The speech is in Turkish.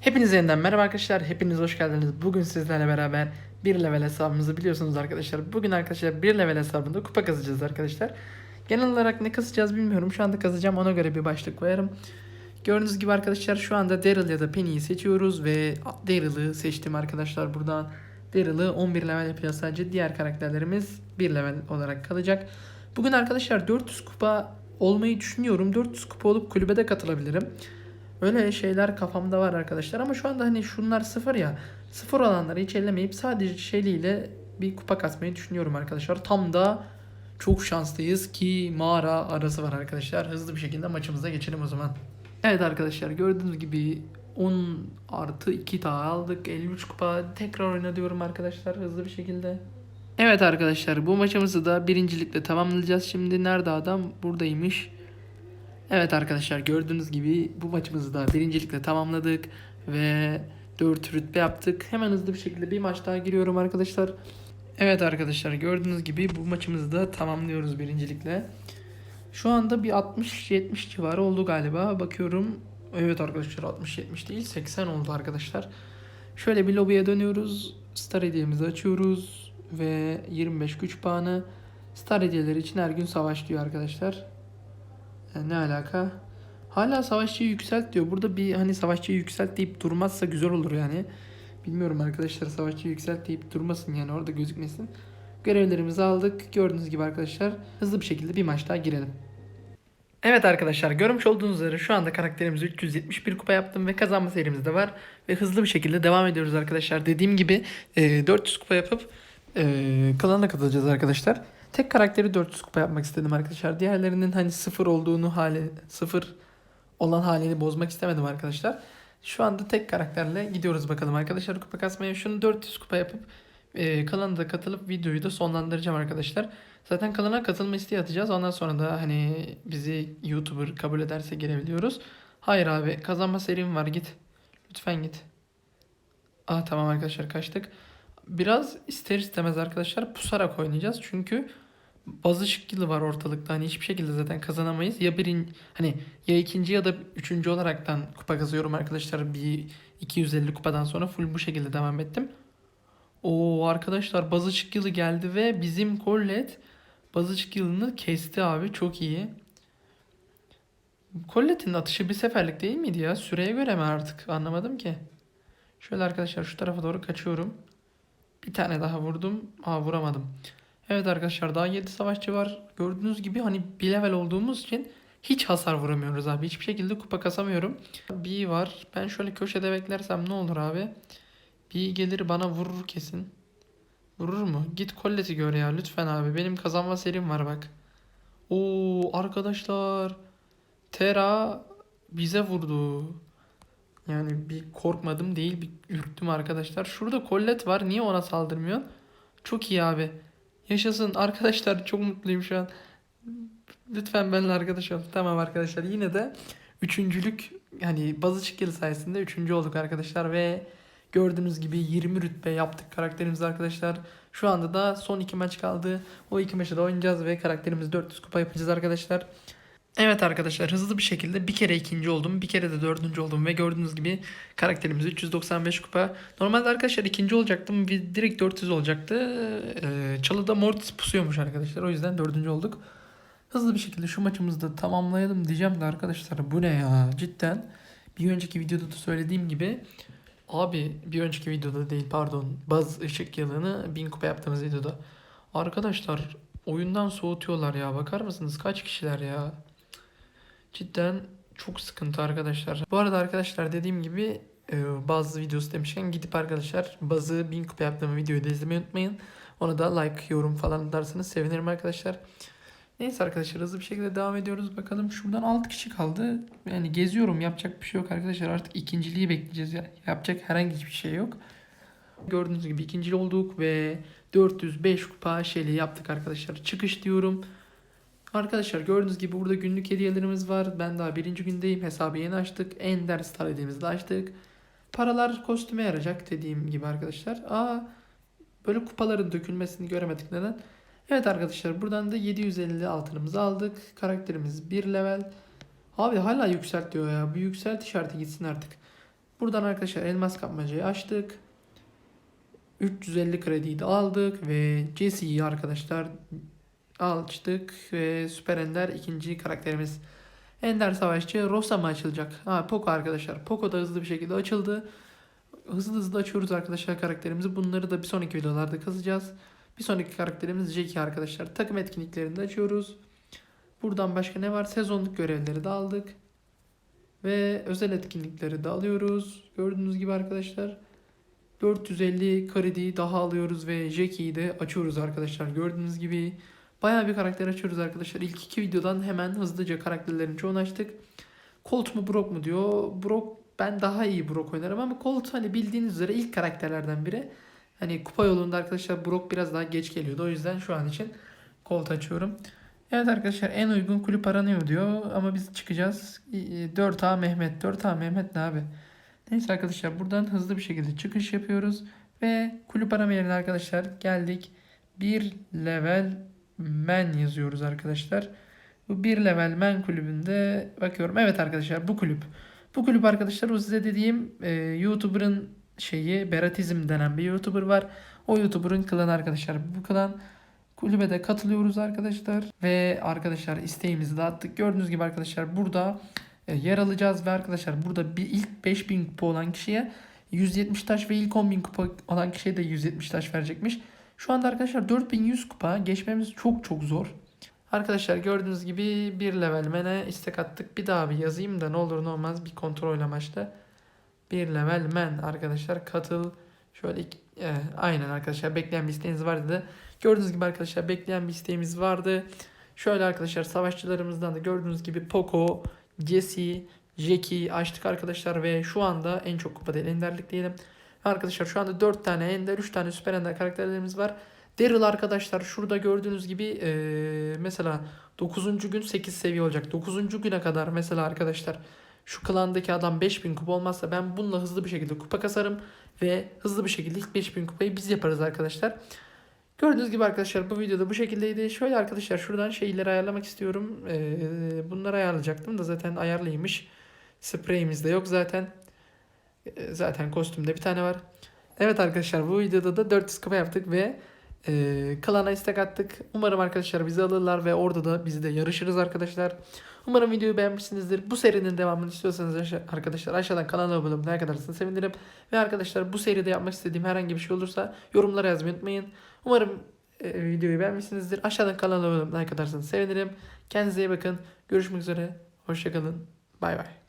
Hepinize yeniden merhaba arkadaşlar. Hepiniz hoş geldiniz. Bugün sizlerle beraber bir level hesabımızı biliyorsunuz arkadaşlar. Bugün arkadaşlar bir level hesabında kupa kazacağız arkadaşlar. Genel olarak ne kasacağız bilmiyorum. Şu anda kazacağım ona göre bir başlık koyarım. Gördüğünüz gibi arkadaşlar şu anda Daryl ya da Penny'yi seçiyoruz ve Daryl'ı seçtim arkadaşlar. Buradan Daryl'ı 11 level yapacağız sadece. Diğer karakterlerimiz 1 level olarak kalacak. Bugün arkadaşlar 400 kupa olmayı düşünüyorum. 400 kupa olup kulübe de katılabilirim. Öyle şeyler kafamda var arkadaşlar ama şu anda hani şunlar sıfır ya. Sıfır olanları hiç ellemeyip sadece şeyliyle bir kupa kasmayı düşünüyorum arkadaşlar. Tam da çok şanslıyız ki mağara arası var arkadaşlar. Hızlı bir şekilde maçımıza geçelim o zaman. Evet arkadaşlar gördüğünüz gibi 10 artı 2 daha aldık. 53 kupa tekrar oyna arkadaşlar hızlı bir şekilde. Evet arkadaşlar bu maçımızı da birincilikle tamamlayacağız. Şimdi nerede adam? Buradaymış. Evet arkadaşlar gördüğünüz gibi bu maçımızı da birincilikle tamamladık ve 4 rütbe yaptık. Hemen hızlı bir şekilde bir maç daha giriyorum arkadaşlar. Evet arkadaşlar gördüğünüz gibi bu maçımızı da tamamlıyoruz birincilikle. Şu anda bir 60-70 civarı oldu galiba. Bakıyorum. Evet arkadaşlar 60-70 değil 80 oldu arkadaşlar. Şöyle bir lobiye dönüyoruz. Star hediyemizi açıyoruz. Ve 25 güç puanı. Star hediyeleri için her gün savaş diyor arkadaşlar. Yani ne alaka? Hala savaşçıyı yükselt diyor. Burada bir hani savaşçıyı yükselt deyip durmazsa güzel olur yani. Bilmiyorum arkadaşlar savaşçıyı yükselt deyip durmasın yani orada gözükmesin. Görevlerimizi aldık. Gördüğünüz gibi arkadaşlar hızlı bir şekilde bir maç daha girelim. Evet arkadaşlar görmüş olduğunuz üzere şu anda karakterimizi 371 kupa yaptım ve kazanma serimiz de var. Ve hızlı bir şekilde devam ediyoruz arkadaşlar. Dediğim gibi e, 400 kupa yapıp e, klana katılacağız arkadaşlar. Tek karakteri 400 kupa yapmak istedim arkadaşlar. Diğerlerinin hani sıfır olduğunu hali sıfır olan halini bozmak istemedim arkadaşlar. Şu anda tek karakterle gidiyoruz bakalım arkadaşlar kupa kasmaya. Şunu 400 kupa yapıp e, klana da katılıp videoyu da sonlandıracağım arkadaşlar. Zaten klana katılma isteği atacağız. Ondan sonra da hani bizi YouTuber kabul ederse girebiliyoruz. Hayır abi kazanma serim var git. Lütfen git. Ah tamam arkadaşlar kaçtık. Biraz ister istemez arkadaşlar pusarak oynayacağız. Çünkü bazı şıkkılı var ortalıkta. Hani hiçbir şekilde zaten kazanamayız. Ya birin hani ya ikinci ya da üçüncü olaraktan kupa kazıyorum arkadaşlar. Bir 250 kupadan sonra full bu şekilde devam ettim. O arkadaşlar bazı şıkkılı geldi ve bizim Collet bazı şıkkılını kesti abi. Çok iyi. Collet'in atışı bir seferlik değil miydi ya? Süreye göre mi artık? Anlamadım ki. Şöyle arkadaşlar şu tarafa doğru kaçıyorum. Bir tane daha vurdum. Aa vuramadım. Evet arkadaşlar daha 7 savaşçı var. Gördüğünüz gibi hani bir level olduğumuz için hiç hasar vuramıyoruz abi. Hiçbir şekilde kupa kasamıyorum. Bir var. Ben şöyle köşede beklersem ne olur abi? Bir gelir bana vurur kesin. Vurur mu? Git kolleti gör ya lütfen abi. Benim kazanma serim var bak. Oo arkadaşlar. Tera bize vurdu. Yani bir korkmadım değil bir ürktüm arkadaşlar. Şurada kollet var. Niye ona saldırmıyor? Çok iyi abi. Yaşasın arkadaşlar çok mutluyum şu an. Lütfen benimle arkadaş ol. Tamam arkadaşlar yine de üçüncülük yani bazı çıkılı sayesinde üçüncü olduk arkadaşlar ve gördüğünüz gibi 20 rütbe yaptık karakterimiz arkadaşlar. Şu anda da son iki maç kaldı. O iki maçı da oynayacağız ve karakterimiz 400 kupa yapacağız arkadaşlar. Evet arkadaşlar hızlı bir şekilde bir kere ikinci oldum. Bir kere de dördüncü oldum ve gördüğünüz gibi karakterimiz 395 kupa. Normalde arkadaşlar ikinci olacaktım direkt 400 olacaktı. Ee, çalıda Mortis pusuyormuş arkadaşlar. O yüzden dördüncü olduk. Hızlı bir şekilde şu maçımızı da tamamlayalım diyeceğim de arkadaşlar bu ne ya cidden. Bir önceki videoda da söylediğim gibi abi bir önceki videoda değil pardon baz ışık yılını 1000 kupa yaptığımız videoda. Arkadaşlar oyundan soğutuyorlar ya bakar mısınız kaç kişiler ya. Cidden çok sıkıntı arkadaşlar. Bu arada arkadaşlar dediğim gibi e, bazı videosu demişken gidip arkadaşlar bazı 1000 kupa yaptığım videoyu da izlemeyi unutmayın. Ona da like, yorum falan atarsanız sevinirim arkadaşlar. Neyse arkadaşlar hızlı bir şekilde devam ediyoruz. Bakalım şuradan 6 kişi kaldı. Yani geziyorum yapacak bir şey yok arkadaşlar. Artık ikinciliği bekleyeceğiz. ya. Yapacak herhangi bir şey yok. Gördüğünüz gibi ikinci olduk ve 405 kupa şeyli yaptık arkadaşlar. Çıkış diyorum. Arkadaşlar gördüğünüz gibi burada günlük hediyelerimiz var. Ben daha birinci gündeyim. Hesabı yeni açtık. Ender Star hediyemizi de açtık. Paralar kostüme yarayacak dediğim gibi arkadaşlar. Aa böyle kupaların dökülmesini göremedik neden? Evet arkadaşlar buradan da 750 altınımızı aldık. Karakterimiz 1 level. Abi hala yükselt diyor ya. Bu yükselt işareti gitsin artık. Buradan arkadaşlar elmas kapmacayı açtık. 350 krediyi de aldık ve Jesse'yi arkadaşlar açtık ve Süper Ender ikinci karakterimiz. Ender Savaşçı Rosa mı açılacak? Ha Poco arkadaşlar. Poco da hızlı bir şekilde açıldı. Hızlı hızlı açıyoruz arkadaşlar karakterimizi. Bunları da bir sonraki videolarda kazacağız. Bir sonraki karakterimiz Jackie arkadaşlar. Takım etkinliklerini de açıyoruz. Buradan başka ne var? Sezonluk görevleri de aldık. Ve özel etkinlikleri de alıyoruz. Gördüğünüz gibi arkadaşlar. 450 kredi daha alıyoruz ve Jackie'yi de açıyoruz arkadaşlar. Gördüğünüz gibi bayağı bir karakter açıyoruz arkadaşlar. İlk iki videodan hemen hızlıca karakterlerin çoğunu açtık. Colt mu Brock mu diyor. Brock ben daha iyi Brock oynarım ama Colt hani bildiğiniz üzere ilk karakterlerden biri. Hani kupa yolunda arkadaşlar Brock biraz daha geç geliyordu. O yüzden şu an için Colt açıyorum. Evet arkadaşlar en uygun kulüp aranıyor diyor ama biz çıkacağız. 4A Mehmet. 4A Mehmet ne abi? Neyse arkadaşlar buradan hızlı bir şekilde çıkış yapıyoruz. Ve kulüp arama yerine arkadaşlar geldik. Bir level men yazıyoruz arkadaşlar. Bu bir level men kulübünde bakıyorum. Evet arkadaşlar bu kulüp. Bu kulüp arkadaşlar o size dediğim e, YouTuber'ın şeyi Beratizm denen bir YouTuber var. O YouTuber'ın klanı arkadaşlar. Bu klan kulübe de katılıyoruz arkadaşlar. Ve arkadaşlar isteğimizi de attık. Gördüğünüz gibi arkadaşlar burada e, yer alacağız ve arkadaşlar burada bir ilk 5000 kupa olan kişiye 170 taş ve ilk 10.000 kupa olan kişiye de 170 taş verecekmiş. Şu anda arkadaşlar 4100 kupa geçmemiz çok çok zor. Arkadaşlar gördüğünüz gibi bir level mene istek attık. Bir daha bir yazayım da ne olur ne olmaz bir kontrol amaçlı. Bir level men arkadaşlar katıl. Şöyle e, aynen arkadaşlar bekleyen bir isteğiniz vardı. da. Gördüğünüz gibi arkadaşlar bekleyen bir isteğimiz vardı. Şöyle arkadaşlar savaşçılarımızdan da gördüğünüz gibi Poco, Jesse, Jackie açtık arkadaşlar ve şu anda en çok kupa değil enderlik diyelim. Arkadaşlar şu anda 4 tane ender 3 tane süper ender karakterlerimiz var. Daryl arkadaşlar şurada gördüğünüz gibi eee, mesela 9. gün 8 seviye olacak. 9. güne kadar mesela arkadaşlar şu klandaki adam 5000 kupa olmazsa ben bununla hızlı bir şekilde kupa kasarım ve hızlı bir şekilde ilk 5000 kupayı biz yaparız arkadaşlar. Gördüğünüz gibi arkadaşlar bu videoda bu şekildeydi. Şöyle arkadaşlar şuradan şeyleri ayarlamak istiyorum. Ee, bunları ayarlayacaktım da zaten ayarlıymış. Spreyimiz de yok zaten. Ee, zaten kostümde bir tane var. Evet arkadaşlar bu videoda da 400 kupa yaptık ve e, klana istek attık. Umarım arkadaşlar bizi alırlar ve orada da biz de yarışırız arkadaşlar. Umarım videoyu beğenmişsinizdir. Bu serinin devamını istiyorsanız arkadaşlar aşağıdan kanala abone olmayı atarsanız sevinirim. Ve arkadaşlar bu seride yapmak istediğim herhangi bir şey olursa yorumlara yazmayı unutmayın. Umarım e, videoyu beğenmişsinizdir. Aşağıdan kanala abone olmayı atarsanız sevinirim. Kendinize iyi bakın. Görüşmek üzere. Hoşçakalın. Bay bay.